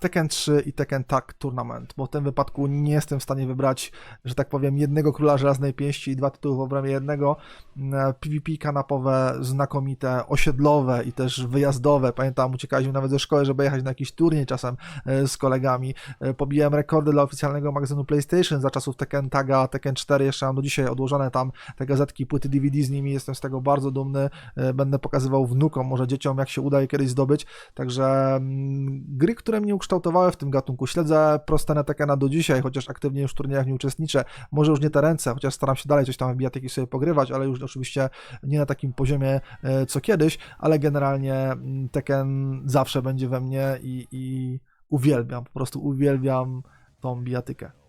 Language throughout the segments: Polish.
Tekken 3 i Tekken Tag Tournament, bo w tym wypadku nie jestem w stanie wybrać, że tak powiem, jednego króla żelaznej pięści i dwa tytuły w obrębie jednego. Mm, PvP kanapowe, znakomite, osiedlowe i też wyjazdowe. Pamiętam, uciekaliśmy nawet ze szkoły, żeby jechać na jakiś turniej czasem e, z kolegami. E, Pobijałem rekordy dla oficjalnego magazynu PlayStation za czasów Tekken Taga, Tekken 4, jeszcze mam do dzisiaj odłożone tam te gazetki, płyty DVD z nimi, jestem z tego bardzo dumny. E, Będę pokazywał wnukom, może dzieciom, jak się uda je kiedyś zdobyć. Także mm, gry, które mnie ukształtowały w tym gatunku. Śledzę prostenę Tekkena do dzisiaj, chociaż aktywnie już w turniejach nie uczestniczę. Może już nie te ręce, chociaż staram się dalej coś tam w bijatyki sobie pogrywać, ale już oczywiście nie na takim poziomie e, co kiedyś, ale generalnie mm, Tekken zawsze będzie we mnie i, i uwielbiam, po prostu uwielbiam tą bijatykę.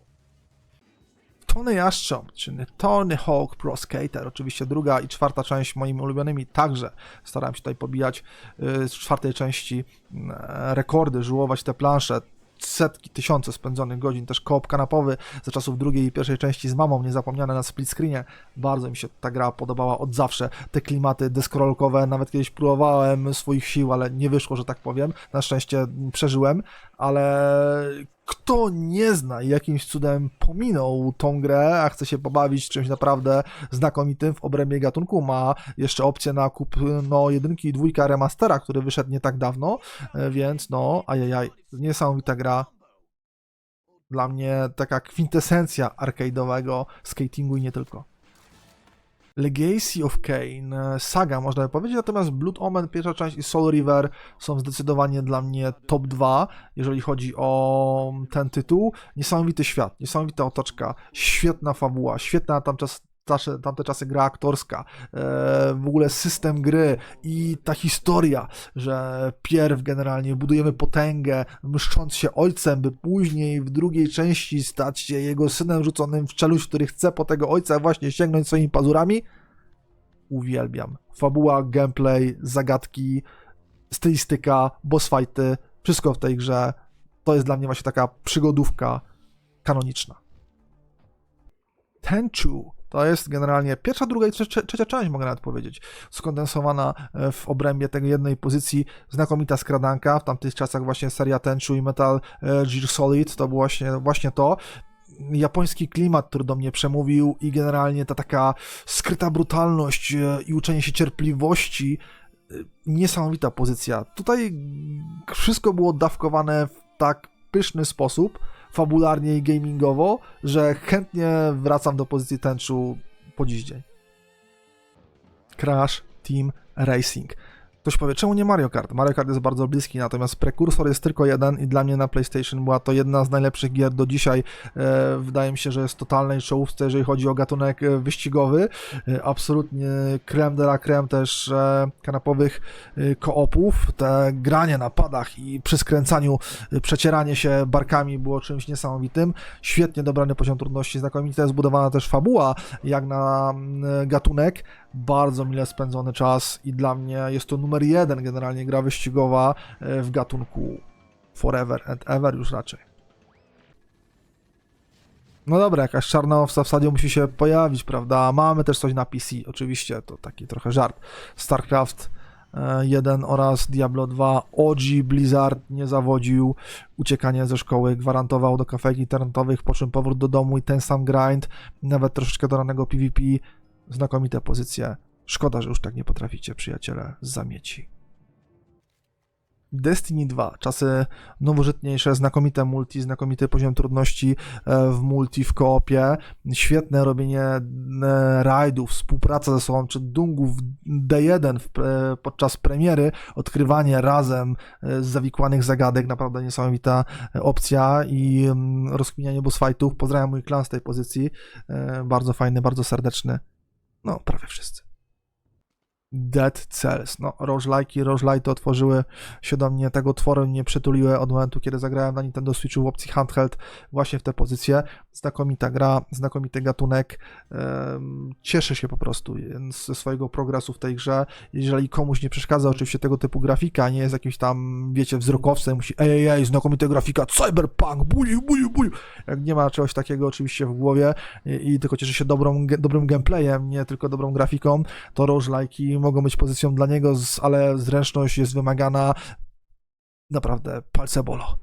Tony Jaszcząb, czyli Tony Hawk Pro Skater, oczywiście druga i czwarta część moimi ulubionymi, także starałem się tutaj pobijać y, z czwartej części y, rekordy, żułować te plansze, setki, tysiące spędzonych godzin, też koop kanapowy za czasów drugiej i pierwszej części z mamą, niezapomniane na split screenie. Bardzo mi się ta gra podobała od zawsze. Te klimaty deskorolkowe, nawet kiedyś próbowałem swoich sił, ale nie wyszło, że tak powiem. Na szczęście przeżyłem, ale kto nie zna i jakimś cudem pominął tą grę, a chce się pobawić czymś naprawdę znakomitym w obrębie gatunku, ma jeszcze opcję na kup no, jedynki i dwójka remastera, który wyszedł nie tak dawno, e, więc no, ajajaj, niesamowita gra. Dla mnie taka kwintesencja arcade'owego skatingu i nie tylko. Legacy of Kane, saga można by powiedzieć, natomiast Blood Omen, pierwsza część i Soul River są zdecydowanie dla mnie top 2, jeżeli chodzi o ten tytuł. Niesamowity świat, niesamowita otoczka, świetna fabuła, świetna na tamte, tamte, czasy gra aktorska, e, w ogóle system gry i ta historia, że pierw generalnie budujemy potęgę, mszcząc się ojcem, by później w drugiej części stać się jego synem rzuconym w czeluść, który chce po tego ojca właśnie sięgnąć swoimi pazurami. Uwielbiam. Fabuła, gameplay, zagadki, stylistyka, boss fighty, wszystko w tej grze to jest dla mnie właśnie taka przygodówka kanoniczna. Tenchu to jest generalnie pierwsza, druga i trzecia, trzecia część, mogę nawet powiedzieć, skondensowana e, w obrębie tej jednej pozycji, znakomita skradanka, w tamtych czasach właśnie seria Tenchu i Metal e, Gear Solid, to było właśnie, właśnie to, japoński klimat, który do mnie przemówił i generalnie ta taka skryta brutalność e, i uczenie się cierpliwości, niesamowita pozycja. Tutaj wszystko było dawkowane w tak pyszny sposób, fabularnie i gamingowo, że chętnie wracam do pozycji tęczu po dziś dzień. Crash Team Racing. Ktoś powie, czemu nie Mario Kart? Mario Kart jest bardzo bliski, natomiast prekursor jest tylko jeden i dla mnie na PlayStation była to jedna z najlepszych gier do dzisiaj. E, wydaje mi się, że jest totalnej czołówce, jeżeli chodzi o gatunek e, wyścigowy. E, absolutnie creme de la creme też e, kanapowych e, koopów. Te granie na padach i przy skręcaniu, e, przecieranie się barkami było czymś niesamowitym. Świetnie dobrany poziom trudności, znakomicie zbudowana też fabuła, jak na mm, gatunek bardzo mile spędzony czas i dla mnie jest to numer jeden generalnie gra wyścigowa e, w gatunku forever and ever już raczej. No dobra, jakaś czarna owca w stadzie musi się pojawić, prawda? Mamy też coś na PC, oczywiście, to taki trochę żart. StarCraft 1 oraz Diablo 2 OG Blizzard nie zawodził, uciekanie ze szkoły gwarantował do kafejek internetowych, po czym powrót do domu i ten sam grind, nawet troszeczkę do ranego PvP, znakomite pozycje. Szkoda, że już tak nie potraficie, przyjaciele, zamieci. Destiny 2, czasy nowożytniejsze, znakomite multi, znakomity poziom trudności e, w multi, w koopie, świetne robienie e, rajdów, współpraca ze sobą, czy dungów D1 w, podczas premiery, odkrywanie razem e, zawikłanych zagadek, naprawdę niesamowita opcja i mm, rozkminianie boss fightów. Pozdrawiam mój klan z tej pozycji, bardzo fajny, bardzo serdeczny, no prawie wszyscy. Dead Cells. No, roguelike'i, roguelite otworzyły się do mnie, tego tworu nie przytuliły od momentu, kiedy zagrałem na Nintendo Switchu w opcji handheld właśnie w tę pozycję. Znakomita gra, znakomity gatunek. Cieszę się po prostu ze swojego progresu w tej grze. Jeżeli komuś nie przeszkadza oczywiście tego typu grafika, nie jest jakimś tam, wiecie, wzrokowcem, musi ej, ej, ej, znakomita grafika, cyberpunk, buju, buju, buju. Jak nie ma czegoś takiego oczywiście w głowie i, i tylko cieszy się dobrą, dobrym gameplayem, nie tylko dobrą grafiką, to roguelike'i mogą być pozycją dla niego, ale zręczność jest wymagana naprawdę palce bolo.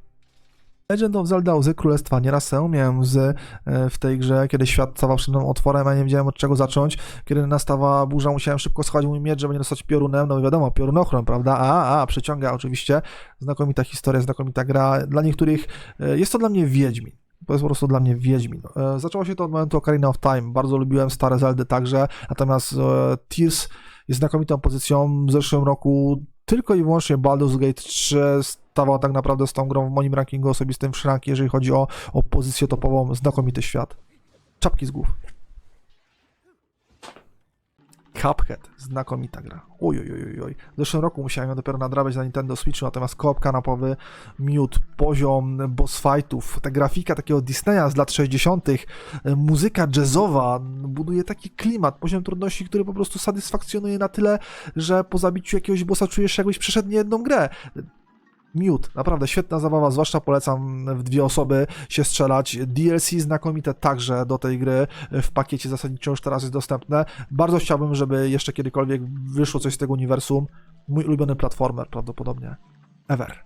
Legend of Zelda Łzy Królestwa. Nieraz sam miałem łzy e, w tej grze, kiedy świat stawał przed mną otworem, a nie wiedziałem od czego zacząć. Kiedy nastawała burza, musiałem szybko schować mój miecz, żeby nie dostać piorunem. No i wiadomo, piorunochron, prawda? A, a, przyciąga oczywiście. Znakomita historia, znakomita gra. Dla niektórych e, jest to dla mnie Wiedźmin. To jest po prostu dla mnie Wiedźmin. E, Zaczęło się to od momentu Ocarina of Time. Bardzo lubiłem stare Zeldy także, natomiast Tears jest znakomitą pozycją. W zeszłym roku tylko i wyłącznie Baldur's Gate 3 stawał tak naprawdę z tą grą w moim rankingu osobistym w szranki, jeżeli chodzi o, o pozycję topową. Znakomity świat. Czapki z głów. Cuphead, znakomita gra. Oj, oj, oj, oj. W zeszłym roku musiałem ją dopiero nadrabiać na Nintendo Switchu, natomiast koop kanapowy, miód, poziom boss fightów, ta grafika takiego Disneya z lat 60., e, muzyka jazzowa buduje taki klimat, poziom trudności, który po prostu satysfakcjonuje na tyle, że po zabiciu jakiegoś bossa czujesz jakbyś przeszedł niejedną grę. Miód, naprawdę świetna zabawa, zwłaszcza polecam w dwie osoby się strzelać. DLC znakomite także do tej gry w pakiecie zasadniczo już teraz jest dostępne. Bardzo chciałbym, żeby jeszcze kiedykolwiek wyszło coś z tego uniwersum. Mój ulubiony platformer prawdopodobnie. Ever.